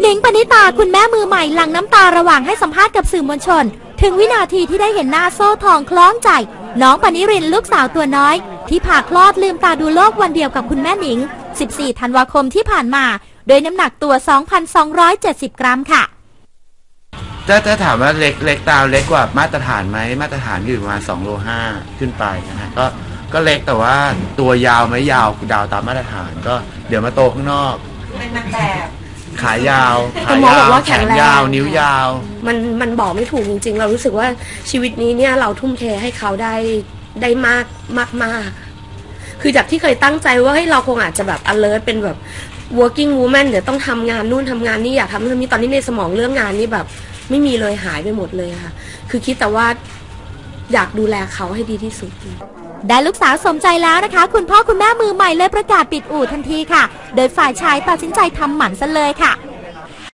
หนิงปณิตาคุณแม่มือใหม่หลังน้ำตาระหว่างให้สัมภาษณ์กับสื่อมวลชน ถึงวินาทีที่ได้เห็นหน้าโซ่ทองคล้องใจ น้องปณิรินลูกสาวตัวน้อย ที่ผ่าคลอดลืมตาดูโลกวันเดียวกับคุณแม่หนิง 14 ธันวาคมที่ผ่านมาโดยน้ำหนักตัว 2,270 กรัมค่ะถ้าถ้าถามว่าเล็กเล็กตามเล็กกว่ามาตรฐานไหมมาตรฐานอยู่ประมาณ2โล5ขึ้นไปนะฮะก็ก็เล็กแต่ว่าตัวยาวไหมยาวดาวตามมาตรฐานก็เดี๋ยวมาโตข้างนอกเป็นนางแบบ ขายาวคุขาณหมอยาบอกวว่าแขแข็งนแรง ยาว นิ้วยาว มันมันบอกไม่ถูกจริง ๆ เรารู้สึกว่าชีวิตนี้เนี่ยเราทุ่มเทให้เขาได้ได้มากมากมากคือจากที่เคยตั้งใจว่าเฮ้ยเราคงอาจจะแบบ alert เป็นแบบ working woman เดี๋ยวต้องทำงานนู่นทำงานนี่อยากทำนู่นทำนี่ตอนนี้ในสมองเรื่องงานนี่แบบ ไม่มีเลยหายไปหมดเลยค่ะ คือคิดแต่ว่าอยากดูแลเขาให้ดีที่สุด ได้ลูกสาวสมใจแล้วนะคะ คุณพ่อคุณแม่มือใหม่เลยประกาศปิดอู่ทันทีค่ะ โดยฝ่ายชายตัดสินใจทำหมันซะเลยค่ะ